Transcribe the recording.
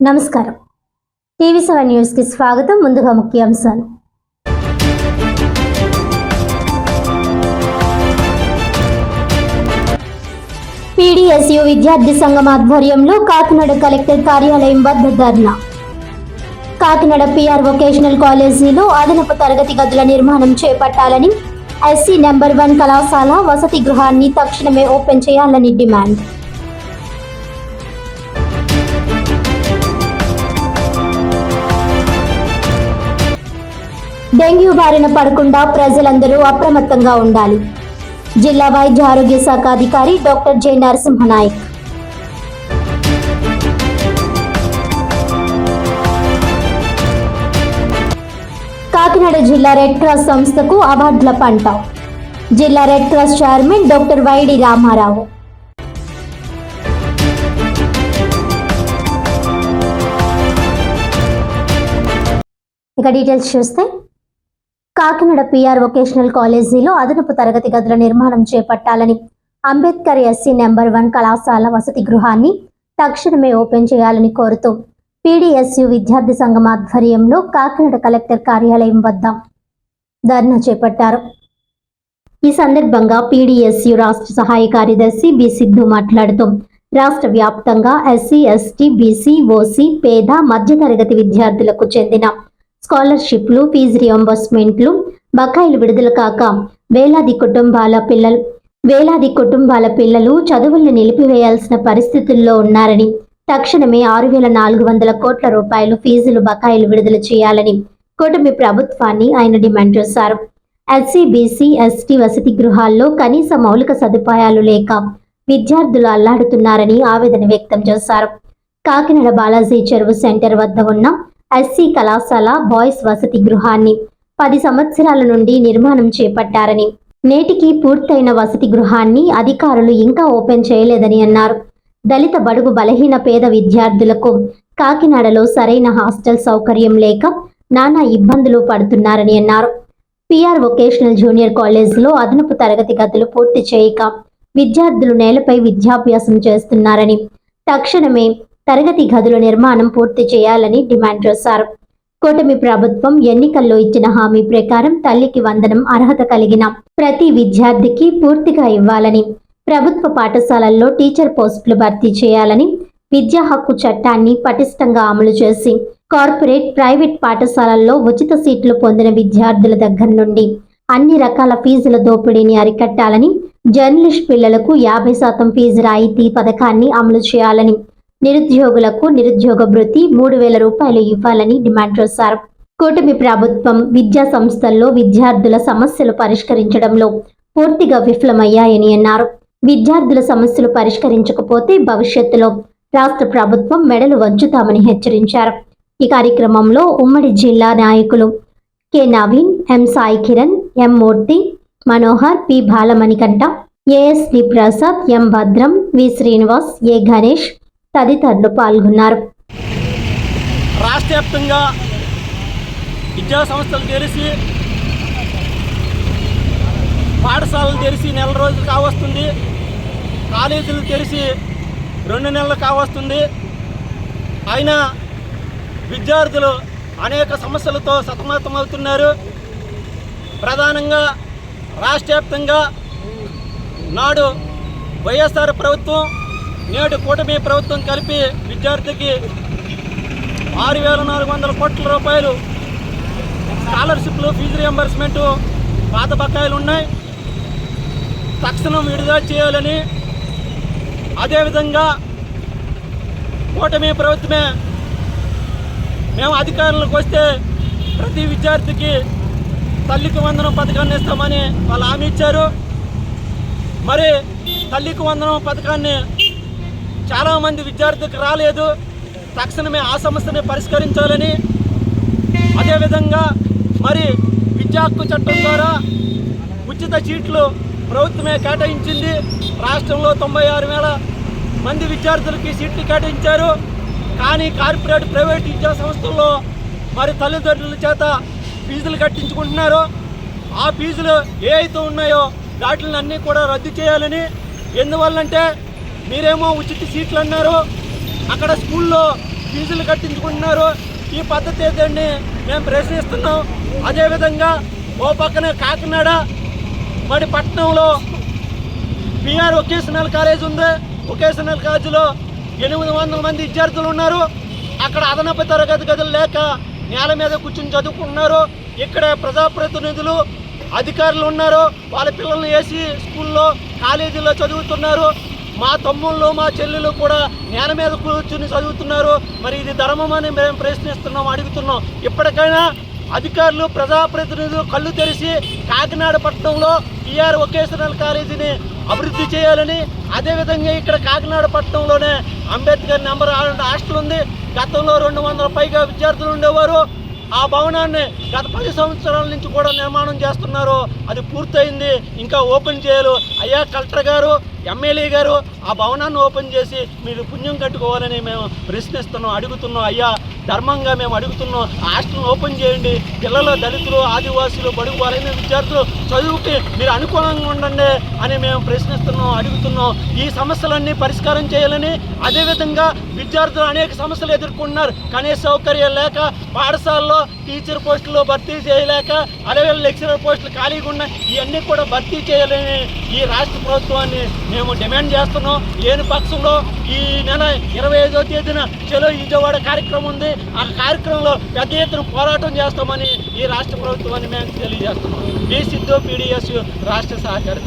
నమస్కారం. TV seven న్యూస్కి స్వాగతం. ముందుగా ముఖ్యాంశాలు. పీడీఎస్యు విద్యార్థి సంఘం ఆధ్వర్యంలో కాకినాడ కలెక్టర్ కార్యాలయం వద్ద ధర్నా. కాకినాడ పిఆర్ వొకేషనల్ కాలేజీలో అదనపు తరగతి గదుల నిర్మాణం చేపట్టాలని ఎస్సీ నెంబర్ వన్ కళాశాల వసతి గృహాన్ని తక్షణమే ఓపెన్ చేయాలని డిమాండ్. డెంగ్యూ బారిన పడకుండా ప్రజలందరూ అప్రమత్తంగా ఉండాలి. జిల్లా వైద్య ఆరోగ్య శాఖ అధికారి డాక్టర్ జె నరసింహనాయక్. కాకినాడ జిల్లా రెడ్ క్రాస్ సంస్థకు అవార్డుల పంట. జిల్లా red cross chairman doctor Y D Ramarao. ఇక డీటెయిల్స్ చూస్తే కాకినాడ పిఆర్ వొకేషనల్ కాలేజీలో అదనపు తరగతి గదుల నిర్మాణం చేపట్టాలని అంబేద్కర్ ఎస్సీ నెంబర్ వన్ కళాశాల వసతి గృహాన్ని తక్షణమే ఓపెన్ చేయాలని కోరుతూ పీడీఎస్యు విద్యార్థి సంఘం ఆధ్వర్యంలో కాకినాడ కలెక్టర్ కార్యాలయం వద్ద ధర్నా చేపట్టారు. ఈ సందర్భంగా పీడీఎస్యు రాష్ట్ర సహాయ కార్యదర్శి బి సిద్ధు మాట్లాడుతూ రాష్ట్ర వ్యాప్తంగా ఎస్సీ ఎస్టీ బీసీ ఓసీ పేద మధ్యతరగతి విద్యార్థులకు చెందిన స్కాలర్షిప్లు ఫీజు రియంబర్స్మెంట్లు బకాయిలు విడుదల కాక వేలాది కుటుంబాల పిల్లలు వేలాది కుటుంబాల పిల్లలు చదువుల్ని నిలిపివేయాల్సిన పరిస్థితుల్లో ఉన్నారని తక్షణమే ఆరు వేల నాలుగు వందల కోట్ల రూపాయలు ఫీజులు బకాయిలు విడుదల చేయాలని కూటమి ప్రభుత్వాన్ని ఆయన డిమాండ్ చేశారు. ఎస్సీ బీసీ ఎస్టీ వసతి గృహాల్లో కనీస మౌలిక సదుపాయాలు లేక విద్యార్థులు అల్లాడుతున్నారని ఆవేదన వ్యక్తం చేశారు. కాకినాడ బాలాజీ చెరువు సెంటర్ వద్ద ఉన్న ఎస్సీ కళాశాల బాయ్స్ వసతి గృహాన్ని పది సంవత్సరాల నుండి నిర్మాణం చేపట్టారని నేటికి పూర్తయిన వసతి గృహాన్ని అధికారులు ఇంకా ఓపెన్ చేయలేదని అన్నారు. దళిత బడుగు బలహీన పేద విద్యార్థులకు కాకినాడలో సరైన హాస్టల్ సౌకర్యం లేక నానా ఇబ్బందులు పడుతున్నారని అన్నారు. పిఆర్ వొకేషనల్ జూనియర్ కాలేజీలో అదనపు తరగతి గదులు పూర్తి చేయక విద్యార్థులు నేలపై విద్యాభ్యాసం చేస్తున్నారని తక్షణమే తరగతి గదుల నిర్మాణం పూర్తి చేయాలని డిమాండ్ చేశారు. కూటమి ప్రభుత్వం ఎన్నికల్లో ఇచ్చిన హామీ ప్రకారం తల్లికి వందనం అర్హత కలిగిన ప్రతి విద్యార్థికి పూర్తిగా ఇవ్వాలని ప్రభుత్వ పాఠశాలల్లో టీచర్ పోస్టులు భర్తీ చేయాలని విద్యా హక్కు చట్టాన్ని పటిష్టంగా అమలు చేసి కార్పొరేట్ ప్రైవేట్ పాఠశాలల్లో ఉచిత సీట్లు పొందిన విద్యార్థుల దగ్గర నుండి అన్ని రకాల ఫీజుల దోపిడీని అరికట్టాలని జర్నలిస్ట్ పిల్లలకు యాభై శాతం ఫీజు రాయితీ పథకాన్ని అమలు చేయాలని నిరుద్యోగులకు నిరుద్యోగ భృతి మూడు వేల రూపాయలు ఇవ్వాలని డిమాండ్ చేశారు. కూటమి ప్రభుత్వం విద్యా సంస్థల్లో విద్యార్థుల సమస్యలు పరిష్కరించడంలో పూర్తిగా విఫలమయ్యాయని అన్నారు. విద్యార్థుల సమస్యలు పరిష్కరించకపోతే భవిష్యత్తులో రాష్ట్ర ప్రభుత్వం మెడలు వంచుతామని హెచ్చరించారు. ఈ కార్యక్రమంలో ఉమ్మడి జిల్లా నాయకులు K Naveen M Sai Kiran M Murthy Manohar P Balamanikanta ASD Prasad M Bhadram V Srinivas ఏ గణేష్ తదితరులు పాల్గొన్నారు. రాష్ట్ర వ్యాప్తంగా విద్యా సంస్థలు తెరిచి పాఠశాలలు తెరిచి నెల రోజులు కావస్తుంది. కాలేజీలు తెరిచి రెండు నెలలు కావస్తుంది. అయినా విద్యార్థులు అనేక సమస్యలతో సతమతమవుతున్నారు. ప్రధానంగా రాష్ట్ర వ్యాప్తంగా నాడు వైఎస్ఆర్ ప్రభుత్వం నేడు కూటమి ప్రభుత్వం కలిపి విద్యార్థికి ఆరు వేల నాలుగు వందల కోట్ల రూపాయలు స్కాలర్షిప్లు ఫీజు రియంబర్స్మెంటు పాత బకాయిలు ఉన్నాయి. తక్షణం విడుదల చేయాలని అదేవిధంగా కూటమి ప్రభుత్వమే మేము అధికారంలోకి వస్తే ప్రతి విద్యార్థికి తల్లికి వందనం పథకాన్ని ఇస్తామని వాళ్ళు హామీ ఇచ్చారు. మరి తల్లికి వందనం పథకాన్ని చాలామంది విద్యార్థులకు రాలేదు. తక్షణమే ఆ సమస్యని పరిష్కరించాలని. అదేవిధంగా మరి విద్యా హక్కు చట్టం ద్వారా ఉచిత సీట్లు ప్రభుత్వమే కేటాయించింది. రాష్ట్రంలో తొంభై ఆరు వేల మంది విద్యార్థులకి సీట్లు కేటాయించారు. కానీ కార్పొరేట్ ప్రైవేట్ విద్యా సంస్థల్లో మరి తల్లిదండ్రుల చేత ఫీజులు కట్టించుకుంటున్నారు. ఆ ఫీజులు ఏ అయితే ఉన్నాయో వాటిని అన్నీ కూడా రద్దు చేయాలని. ఎందువల్లంటే మీరేమో ఉచిత సీట్లు అన్నారు. అక్కడ స్కూల్లో ఫీజులు కట్టించుకుంటున్నారు. ఈ పద్ధతి ఏదండి? మేము ప్రశ్నిస్తున్నాం. అదేవిధంగా ఓ పక్కన కాకినాడ మరి పట్టణంలో బీఆర్ వొకేషనల్ కాలేజ్ ఉంది. వొకేషనల్ కాలేజీలో ఎనిమిది వందల మంది విద్యార్థులు ఉన్నారు. అక్కడ అదనపు తరగతి గదులు లేక నేల మీద కూర్చుని చదువుకుంటున్నారు. ఇక్కడ ప్రజాప్రతినిధులు అధికారులు ఉన్నారు. వాళ్ళ పిల్లల్ని వేసి స్కూల్లో కాలేజీలో చదువుతున్నారు. మా తమ్ముళ్ళు మా చెల్లెలు కూడా నేల మీద కూర్చుని చదువుతున్నారు. మరి ఇది ధర్మం అని మేము ప్రశ్నిస్తున్నాం అడుగుతున్నాం. ఇప్పటికైనా అధికారులు ప్రజాప్రతినిధులు కళ్ళు తెరిచి కాకినాడ పట్టణంలో టీఆర్ వొకేషనల్ కాలేజీని అభివృద్ధి చేయాలని అదేవిధంగా ఇక్కడ కాకినాడ పట్టణంలోనే అంబేద్కర్ నెంబర్ హాస్టల్ ఉంది. గతంలో రెండు వందల పైగా విద్యార్థులు ఉండేవారు. ఆ భవనాన్ని గత పది సంవత్సరాల నుంచి కూడా నిర్మాణం చేస్తున్నారు. అది పూర్తయింది. ఇంకా ఓపెన్ చేయాలి. అయ్యా కలెక్టర్ గారు ఎమ్మెల్యే గారు ఆ భవనాన్ని ఓపెన్ చేసి మీరు పుణ్యం కట్టుకోవాలని మేము ప్రశ్నిస్తున్నాం అడుగుతున్నాం. అయ్యా ధర్మంగా మేము అడుగుతున్నాం. హాస్టల్ని ఓపెన్ చేయండి. పిల్లలు దళితులు ఆదివాసులు బడుగు బలైన విద్యార్థులు చదువుకి మీరు అనుకూలంగా ఉండండి అని మేము ప్రశ్నిస్తున్నాం అడుగుతున్నాం. ఈ సమస్యలన్నీ పరిష్కారం చేయాలని అదేవిధంగా విద్యార్థులు అనేక సమస్యలు ఎదుర్కొంటున్నారు. కనీస సౌకర్యాలు లేక పాఠశాలలో టీచర్ పోస్టులు భర్తీ చేయలేక అలాగే లెక్చరర్ పోస్టులు ఖాళీగా ఉన్నాయి ఇవన్నీ కూడా భర్తీ చేయాలని ఈ రాష్ట్ర ప్రభుత్వాన్ని మేము డిమాండ్ చేస్తున్నాం. లేని పక్షంలో ఈ నెల ఇరవై ఐదో తేదీన చలో విజయవాడ కార్యక్రమం ఉంది. ఆ కార్యక్రమంలో పెద్ద ఎత్తున పోరాటం చేస్తామని ఈ రాష్ట్ర ప్రభుత్వాన్ని మేము తెలియజేస్తున్నాం. బి సిద్ధు పీడిఎస్ రాష్ట్ర సహకారి